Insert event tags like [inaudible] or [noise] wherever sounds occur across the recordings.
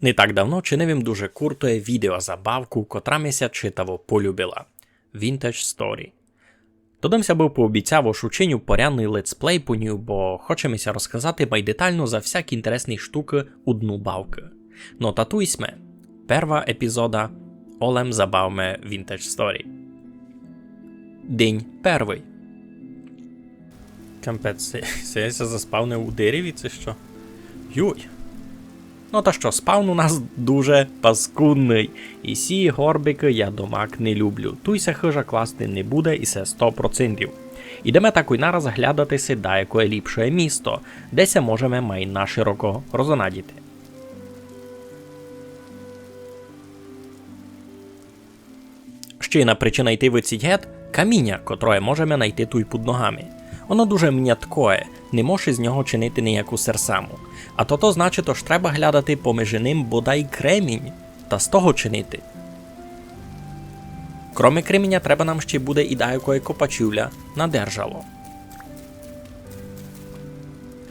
Не так давно чинив дуже куртує відеозабавку, котра мися читаво полюбила. Vintage Story. Додамся був пообіцяв ошученню порядний летсплей по ню, бо хочемося розказати май детально за всякі інтересні штуки у дну бавки. Но татуйсме. Перва епізода Олем забавме Vintage Story. День перший. Кампець, [laughs] я заспавнив у дереві, це що? Юй. Ну та що, спаун у нас дуже паскудний. І сі горбики я домак не люблю. Туйся хижа класти не буде і це 100%. Ідемо таку й нараз глядатися да яке ліпше місто, де ся можемо май нашироко розонадіти. Ще одна причина йти в гет каміння, котре можемо знайти тут під ногами. Воно дуже м'яткое, не може з нього чинити ніяку серсаму. А то то значить, що треба глядати поміж ним бодай кремінь, та з того чинити. Кроме креміння, треба нам ще буде і деякої копачівля на держало.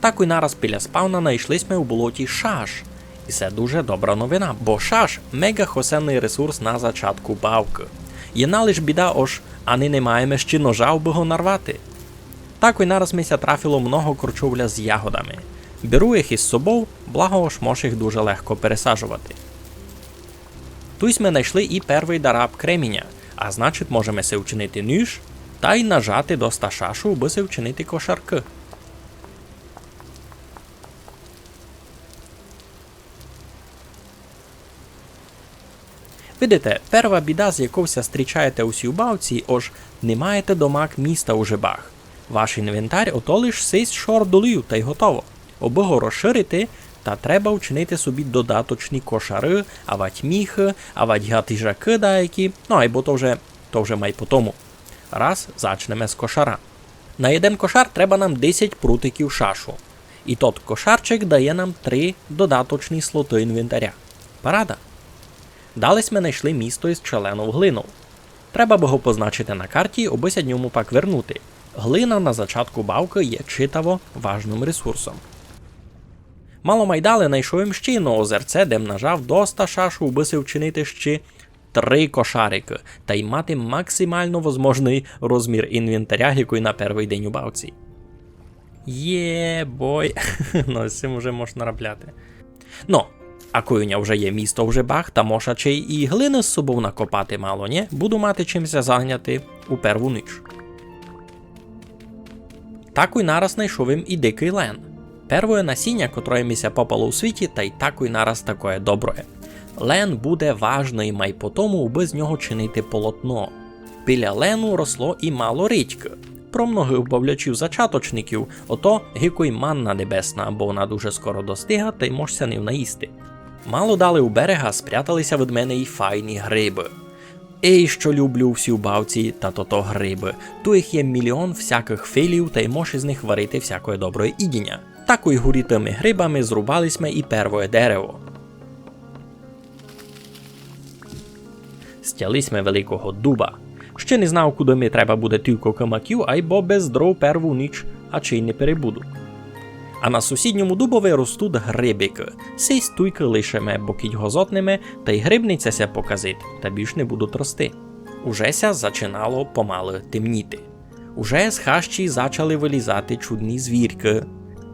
Так і нараз біля спавна знайшлись ми у болоті шаш. І це дуже добра новина, бо шаш мега хосенний ресурс на зачатку бавки. Єна лиш біда ож, ані не маємо ще ножа, аби го нарвати. Так і нараз мися трафило много корчовля з ягодами. Беру їх із собою, благо ж може їх дуже легко пересаджувати. Тусь ми знайшли і перший дараб креміння, а значить можемо се вчинити ніж та й нажати до сташашу, аби се вчинити кошарки. Видите, перва біда, з якою зустрічаєте у сюбавці, ож не маєте домак міста у жебах. Ваш інвентар ото лиш сись шор долію та й готово. Аби го розширити, та треба вчинити собі додаточні кошари, авать міхи, авать гатижаки деякі, ну або то вже, то вже май по тому. Раз, зачнемо з кошара. На один кошар треба нам 10 прутиків шашу. І тот кошарчик дає нам 3 додаточні слоти інвентаря. Парада. Далі ми знайшли місто із челену глину. Треба би його позначити на карті, аби ся дньому пак вернути. Глина на зачатку бавки є читаво важним ресурсом. Мало майдали знайшов ще одне озерце, де нажав доста шашу, аби се вчинити ще три кошарики та й мати максимально возможний розмір інвентаря, який на перший день у бавці. Є бой. [laughs] ну, з цим вже можна робляти. Ну, а коюня вже є місто в жебах, та може чи і глини з собою накопати мало, ні? Буду мати чимся зайняти у перву ніч. Таку й нараз знайшов їм і дикий лен. Первое насіння, котре міся попало у світі, та й таку й нараз такое добре. Лен буде важний май по тому, аби з нього чинити полотно. Біля лену росло і мало рідьки. Про многих бавлячів зачаточників, ото гікой манна небесна, бо вона дуже скоро достига, та й можся не наїсти. Мало дали у берега, спряталися від мене й файні гриби. Ей, що люблю всі бавці та то-то гриби. Ту їх є мільйон всяких філів, та й може з них варити всякої доброї ідіння. Тако й гурітими грибами зрубались ми і первое дерево. Стялись ми великого дуба. Ще не знав, куди ми треба буде тільки камаків, а й бо без дров перву ніч, а чи й не перебуду. А на сусідньому дубові ростуть грибики. Сей стуйки лишиме, бо кіть гозотними, та й грибниця ся показить, та більш не будуть рости. Уже зачинало помали темніти. Уже з хащі зачали вилізати чудні звірки.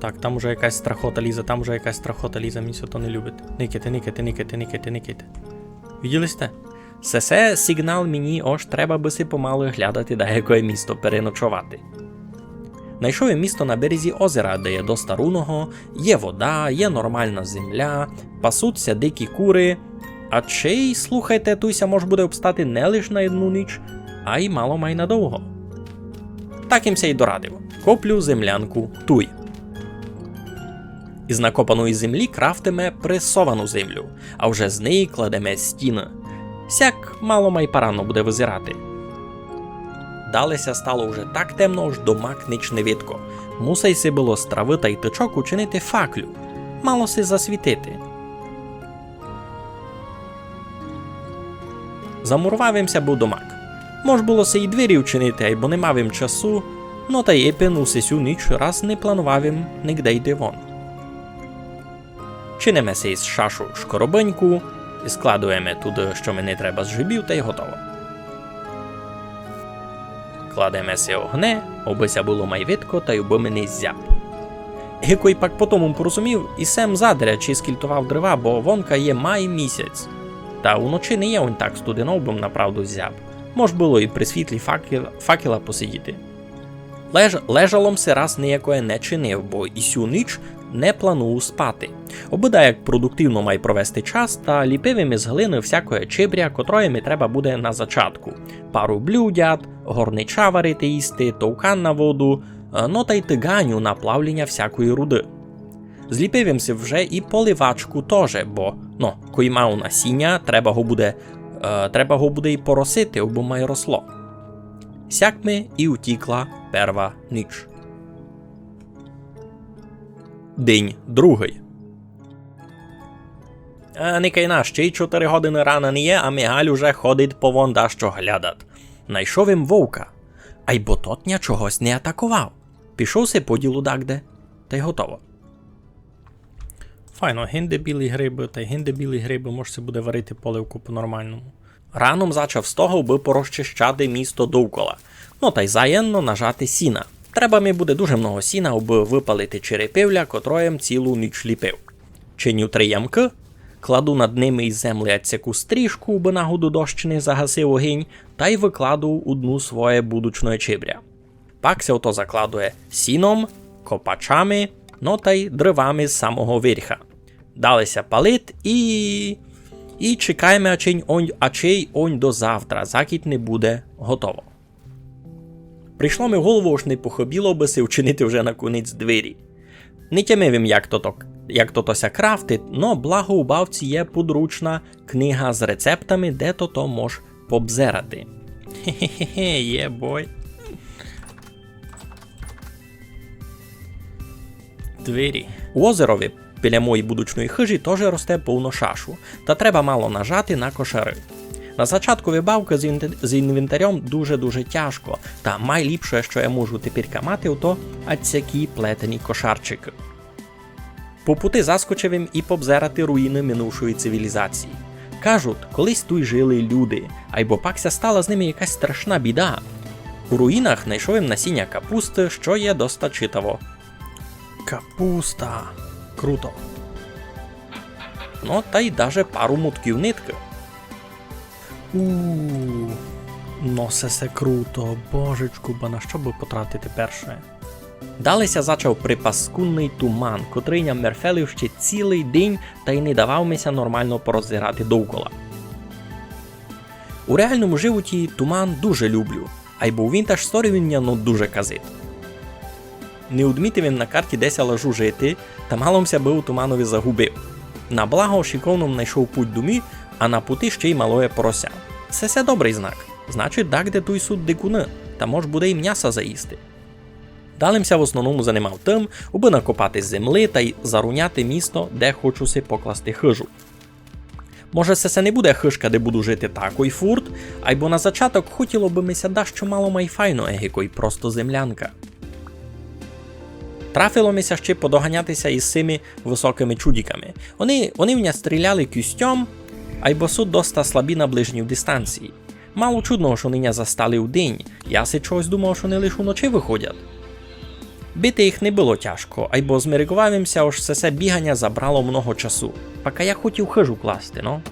Так, там уже якась страхота лізе, там уже якась страхота лізе, мені то не любить. Никайте, никайте, никайте, никайте, никайте. Виділи сте? Сесе сигнал мені, ож треба би си помали глядати да яке місто переночувати. Найшов я місто на березі озера, де є доста руного, є вода, є нормальна земля, пасуться дикі кури. А чей, слухайте, туйся може буде обстати не лише на одну ніч, а й мало май надовго. Так їмся й дорадив. Коплю землянку туй. Із накопаної землі крафтиме пресовану землю, а вже з неї кладеме стіни. Сяк мало май парано буде визирати. Далеся стало вже так темно, аж домак нич не видко. Мусай си було з трави та й тичок учинити факлю. Мало си засвітити. Замурвавимся був домак. Мож було се й двері вчинити, бо не мав їм часу, но та й пин у сесю ніч раз не планував їм нігде йти вон. Чинимо із шашу шкоробеньку, складуємо туди, що мені треба з жибів, та й готово. Кладемо се огне, обися було майвитко та й уби мені зяб. Гикой пак потому порозумів, і сем задря чи скільтував дрова, бо вонка є май місяць. Та уночі не є он так студено, бо направду зяб. Мож було і при світлі факел, факела посидіти. Леж, лежалом се раз ніякое не чинив, бо і сю ніч не планував спати. Обида як продуктивно май провести час та ліпив із глини всякое чибря, котрої ми треба буде на зачатку. Пару блюдят, горнича варити їсти, товкан на воду, е, ну та й тиганю на плавлення всякої руди. Зліпив се вже і поливачку теж, бо ну, кой мав насіння, треба го буде, е, треба го буде і поросити, бо має росло. Сяк ми і утікла перва ніч. День другий. А ще й чотири години рана не є, а Мігаль уже ходить по вонда, що глядат. Найшов їм вовка. А й бототня чогось не атакував. Пішов се по ділу дагде, та й готово. Файно, гинде білі гриби, та й гинде білі гриби, може це буде варити поливку по-нормальному. Раном зачав з того, би порозчищати місто довкола. Ну та й заєнно нажати сіна. Треба мені буде дуже много сіна, аби випалити черепивля, котроєм цілу ніч ліпив. Чиню три ямки, кладу над ними із землі ацяку стрижку, би нагоду дощ не загасив огінь, та й викладу у дну своє будучне чибря. Пак се ото закладує сіном, копачами, ну та й дривами з самого верха. Далися палит і. І чекаємо, ачень онь, онь до завтра, закіт не буде готово. Прийшло ми в голову, аж не похобіло би се вчинити вже на куниць двері. Не тямивим, як то то, як то тося крафтить, но благо у бавці є подручна книга з рецептами, де то то мож побзерати. Хе-хе-хе, є бой. Двері. У озерові біля моєї будучної хижі теж росте повно шашу, та треба мало нажати на кошари. На початку вибавки з, з інвентарем дуже-дуже тяжко, та найліпше, що я можу тепер мати, то ацякі плетені кошарчики. По пути заскочив їм і побзерати руїни минувшої цивілізації. Кажуть, колись тут жили люди, айбо пакся стала з ними якась страшна біда. У руїнах знайшов їм насіння капусти, що є доста читаво. Капуста. Круто. Ну, та й даже пару мутків нитки. Ууу. Ну, все круто, божечку, ба на що би потратити перше. Далися зачав припаскунний туман, котрий нам мерфелив ще цілий день та й не давав мися нормально пороззирати довкола. У реальному животі туман дуже люблю, а й був він та ж сторі він ну дуже казит. Не удмітив він на карті десь я лежу жити, та маломся би у туманові загубив. На благо шиковном знайшов путь думі, а на пути ще й малоє порося. Це все добрий знак. Значить, так де той суд дикуни, та мож буде й м'яса заїсти. Далимся в основному занимав тим, аби накопати земли та й заруняти місто, де хочу си покласти хижу. Може, це не буде хишка, де буду жити тако й фурт, айбо на зачаток хотіло би мися да що мало майфайно егіко й просто землянка. Трафило мися ще подоганятися із цими високими чудіками. Вони, вони в ня стріляли кюстьом, айбо суд доста слабі на ближній дистанції. Мало чудного, що ниня застали у день, я си чогось думав, що не лише уночі виходять. Бити їх не було тяжко, айбо аж все це бігання забрало много часу. Поки я хотів хижу класти, ну.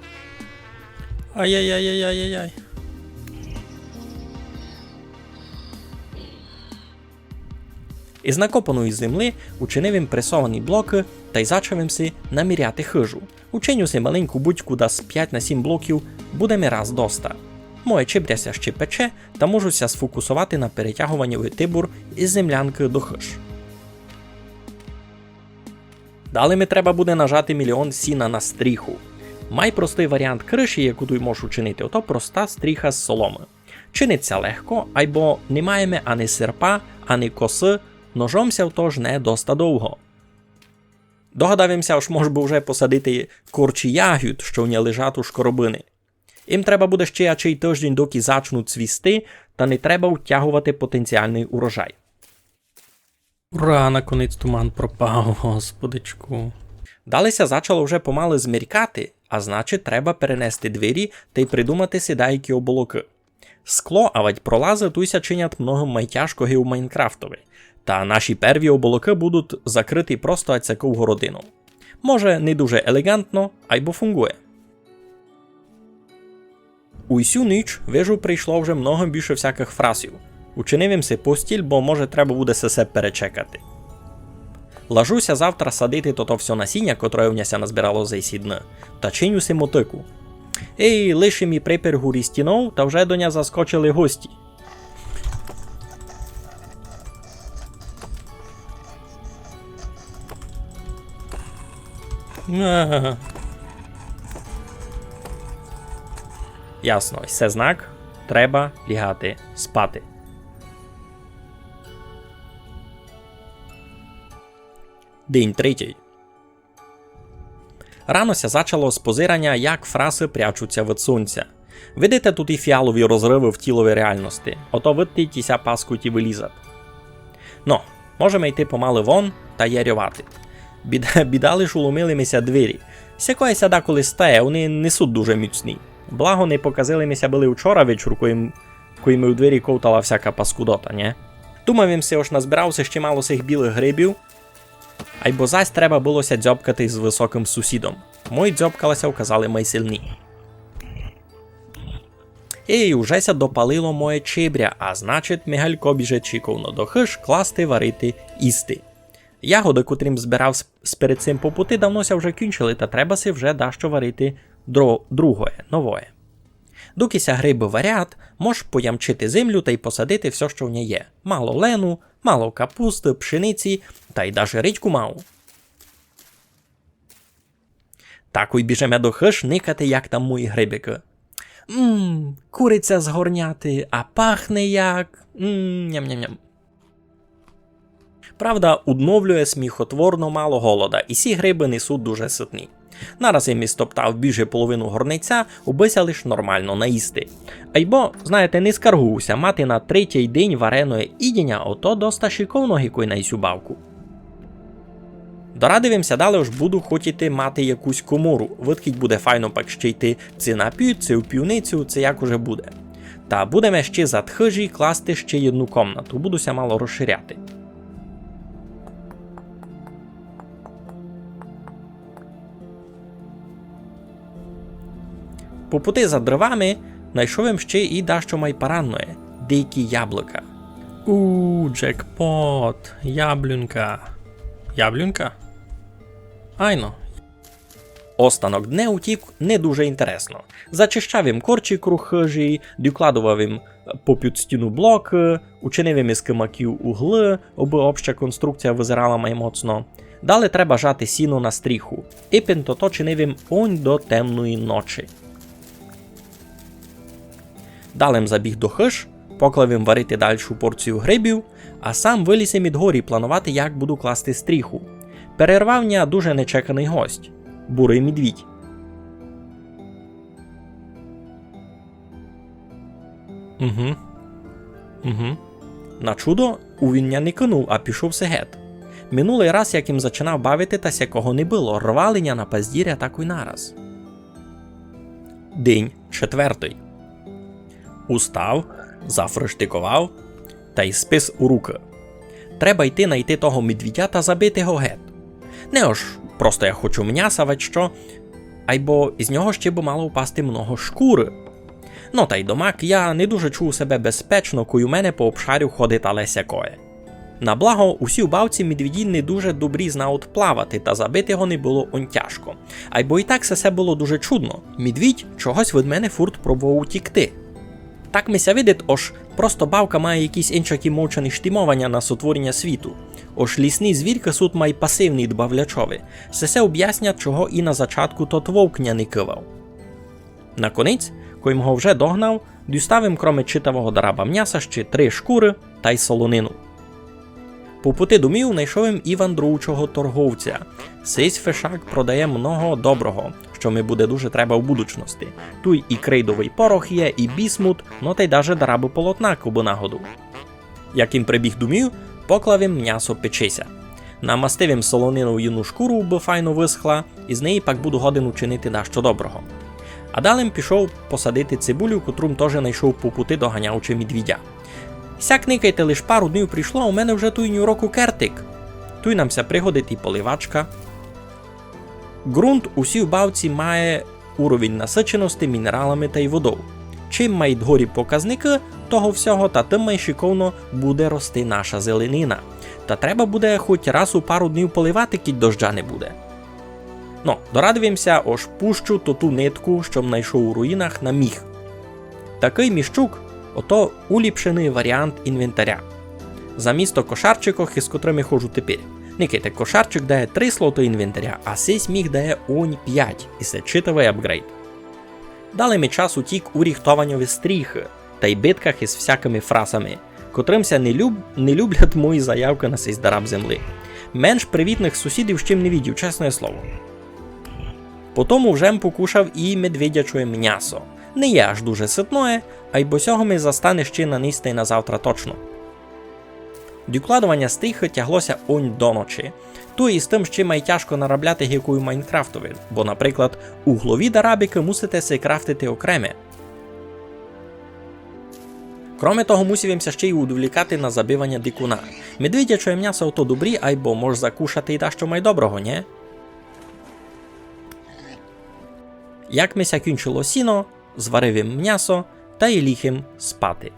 Ай-яй-яй-яй-яй-яй. Із накопаної земли учинив їм пресовані блоки та й зачав їм си наміряти хижу. Ученю си маленьку будьку да з 5 на 7 блоків буде ми раз доста. Моє чибряся ще пече та можуся сфокусувати на перетягуванні витибур із землянки до хиж. Далі ми треба буде нажати мільйон сіна на стріху. Май простий варіант криші, яку тут можеш учинити, ото проста стріха з соломи. Чиниться легко, айбо не маємо ані серпа, ані коси, ножомся втож не доста довго. Догадавимося, ж мож би вже посадити корчі ягід, що в ній лежать у шкоробини. Їм треба буде ще ячий тиждень, доки зачнуть цвісти, та не треба втягувати потенціальний урожай. Ура, наконець туман пропав, господичку. Далися зачало вже помали зміркати, а значить, треба перенести двері та й придумати сідайки оболоки. Скло, авать пролази туйся чинять многим майтяжкоги у Майнкрафтові, та наші перві оболоки будуть закриті просто ацяку городину. Може, не дуже елегантно, айбо фунгує. У сю ніч вижу прийшло вже много більше всяких фрасів. Учинив їм си постіль, бо може треба буде се се перечекати. Лажуся завтра садити тото все насіння, котре в няся назбирало за сі дни, та чиню си мотику. Ей, лише мій припір гурі стінов, та вже до ня заскочили гості. [laughs] Ясно, це знак. Треба лягати спати. День третій. Ранося зачало з позирання, як фраси прячуться від сонця. Видите тут і фіалові розриви в тіловій реальності, ото видти тіся паскуть і вилізат. Ну, можемо йти помали вон та ярювати. Біда, біда лиш уломилимися двері. Сякої сяда коли стає, вони несуть дуже міцні. Благо не показали мися були вчора вечір, коїм, коїм у двері ковтала всяка паскудота, не? Думав їм ось назбирався ще мало цих білих грибів, Айбо зась треба булося дзьобкати з високим сусідом. Мої дзьобкалася вказали майсильні. І ужеся допалило моє чибря, а значить, Мігалько біже чіковно до хиш класти, варити, їсти. Ягоди, котрим збирав перед цим по пути, давнося вже кінчили, та треба си вже дащо варити дро, другое, новое. Докися гриби варять, можеш поямчити землю та й посадити все, що в ній є. Мало лену, мало капусти, пшениці та й даже рідьку мав. Так й біжеме до хиш никати, як там мої грибики. Мм, куриця згорняти, а пахне як. Ням-ням-ням. Правда, удновлює сміхотворно мало голода, і сі гриби несуть дуже ситні. Нараз я стоптав біже половину горниця, убися лиш нормально наїсти. Айбо, знаєте, не скаргуюся мати на третій день вареної ідіння, ото доста шиковно гікой на сюбавку. Дорадивимся далі ж буду хотіти мати якусь комору. Видкіть буде файно пак ще йти це на п'ю, це в півницю, це як уже буде. Та будемо ще за тхижі класти ще одну комнату, будуся мало розширяти. По пути за дровами знайшов ще і дещо майпаранної дикі яблука. У, джекпот, яблюнка. Яблюнка? Айно. Останок дне утік не дуже інтересно. Зачищав їм корчі круг хижі, докладував їм попід стіну блок, учинив їм із кимаків угли, аби обща конструкція визирала маймоцно. Далі треба жати сіно на стріху, і пентото чинив їм онь до темної ночі. Далем забіг до хиш, поклав їм варити дальшу порцію грибів, а сам виліз від горі планувати, як буду класти стріху. Перервав ня дуже нечеканий гость бурий медвідь. Угу. Угу. На чудо увіння не кинув, а пішов сегет. Минулий раз, як їм зачинав бавити, та сякого не було, рвалення на паздіря так і нараз. День четвертий. Устав, зафрештикував та й спис у руки. Треба йти найти того медвідя та забити його гет. Не ож просто я хочу м'яса, ведь що, айбо із нього ще б мало впасти много шкури. Ну та й домак я не дуже чув себе безпечно, коли у мене по обшарю ходить Алеся Кое. На благо, усі вбавці медвіді не дуже добрі знають плавати, та забити його не було он тяжко. Айбо і так все було дуже чудно. Медвідь чогось від мене фурт пробував утікти. Так мися видить, ож просто бавка має якісь іншакі мовчані штимовання на сотворення світу. Ож лісний звір суд має пасивний дбавлячовий. Все це об'ясня, чого і на зачатку тот вовкня не кивав. Наконець, коїм го вже догнав, діставим кроме читавого дараба м'яса ще три шкури та й солонину. По пути домів знайшов Іван Дручого торговця. Сись фешак продає много доброго, що ми буде дуже треба в будучності. Туй і крейдовий порох є, і бісмут, ну та й даже дараби полотна кубу нагоду. Як він прибіг домів, поклав їм м'ясо печися. Намастив солонину юну шкуру, бо файно висхла, і з неї пак буду годину чинити дещо доброго. А далі пішов посадити цибулю, котру теж знайшов по пути доганяючи медвідя. Сяк никайте лиш пару днів прийшло, у мене вже туйню року кертик. Туй намся пригодить і поливачка. Ґрунт у сій бавці має уровень насиченості мінералами та й водою. Чим мають горі показники того всього, та тим май шиковно буде рости наша зеленина. Та треба буде хоч раз у пару днів поливати, кіть дождя не буде. Ну, дорадуємося, ож пущу ту ту нитку, що знайшов у руїнах на міг. Такий міщук ото уліпшений варіант інвентаря. Замісто кошарчиків, із котрими ходжу тепер. Никайте, кошарчик дає 3 слоти інвентаря, а сей міг дає онь 5, і це читовий апгрейд. Дали ми час утік у ріхтованньові стріхи та й битках із всякими фразами, котримся не, люб... не люблять мої заявки на сей здараб земли. Менш привітних сусідів чим не відів, чесне слово. Потому вже покушав і медведяче м'ясо. Не є аж дуже ситное, а й бо сього ми застане ще на нисти на завтра точно. Докладування стихи тяглося онь до ночі. То і з тим, що май тяжко наробляти гікою Майнкрафтові, бо, наприклад, углові дарабіки мусите се крафтити окреме. Кроме того, мусивімся ще й удовлікати на забивання дикуна. Медведяче м'ясо ото добрі, айбо мож закушати й дещо май доброго, не? Як ми ся кінчило сіно, зварив їм м'ясо та й ліг їм спати.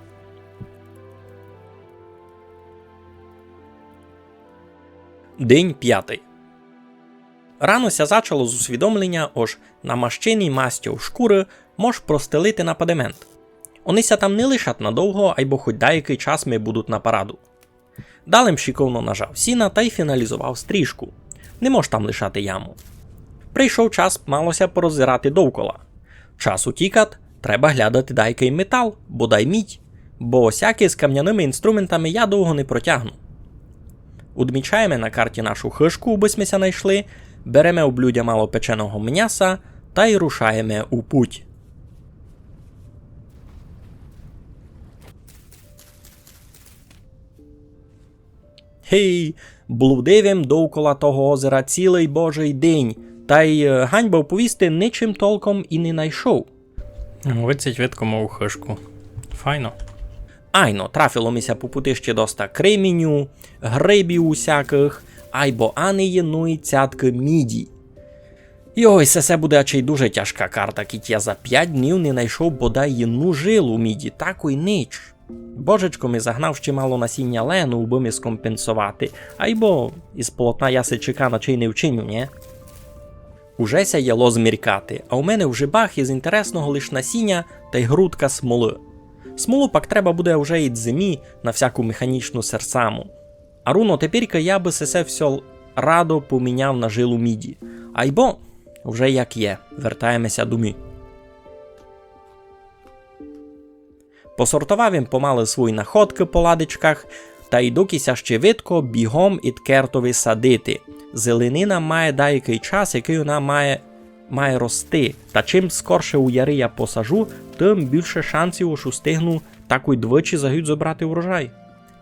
День п'ятий. Рано ся зачало з усвідомлення, ож намащений мастю шкури мож простелити на падемент. Онися там не лишать надовго, айбо хоч деякий час ми будуть на параду. Далем шиковно нажав сіна та й фіналізував стрижку. Не мож там лишати яму. Прийшов час малося пороззирати довкола. Час утікат, треба глядати дайкий метал, бодай мідь, бо осяки з кам'яними інструментами я довго не протягну. Удмічаємо на карті нашу хишку, би ми ся знайшли, беремо у блюдя мало печеного м'яса та й рушаємо у путь. Гей, блудивим довкола того озера цілий божий день, та й е, ганьба оповісти нічим толком і не найшов. Вицять видко мов хишку. Файно. Айно, трафило мися по пути ще доста креміню, грибів усяких, айбо аниє, ну і цятки міді. Йой, це все буде й дуже тяжка карта, кіть я за 5 днів не знайшов бодай єну жилу міді, таку й нич. Божечко ми загнав ще мало насіння лену, би ми скомпенсувати, айбо із полотна я се чека на чий не вчиню, нє? Уже сяяло зміркати, а у мене в жибах із інтересного лиш насіння та й грудка смоли. Смолу пак треба буде вже й зимі на всяку механічну серсаму. А руно тепірка я би сесе все радо поміняв на жилу міді. Айбо вже як є, вертаємося думі. Посортував він помали свої находки по ладичках, та й докися ще видко бігом ід кертові садити. Зеленина має деякий час, який вона має має рости. Та чим скорше у яри я посажу, тим більше шансів, що встигну таку й двічі загють забрати урожай.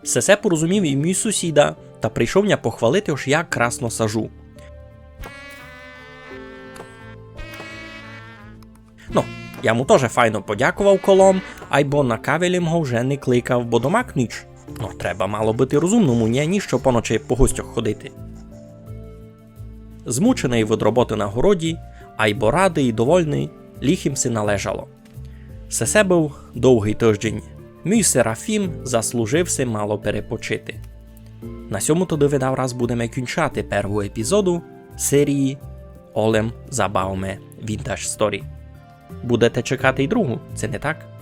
Все це порозумів і мій сусіда, та прийшов ня похвалити, ось як красно сажу. Ну, я му теж файно подякував колом, айбо на кавелі мого вже не кликав, бо домак ніч. Ну, треба мало бути розумному, ні, ніщо поночі по гостях ходити. Змучений від роботи на городі, айбо радий і довольний, ліхімси належало. Сесе був довгий тиждень. Мій Серафім заслужився мало перепочити. На сьому то видав раз будемо кінчати першу епізоду серії Олем Забавме Vintage Story. Будете чекати й другу, це не так?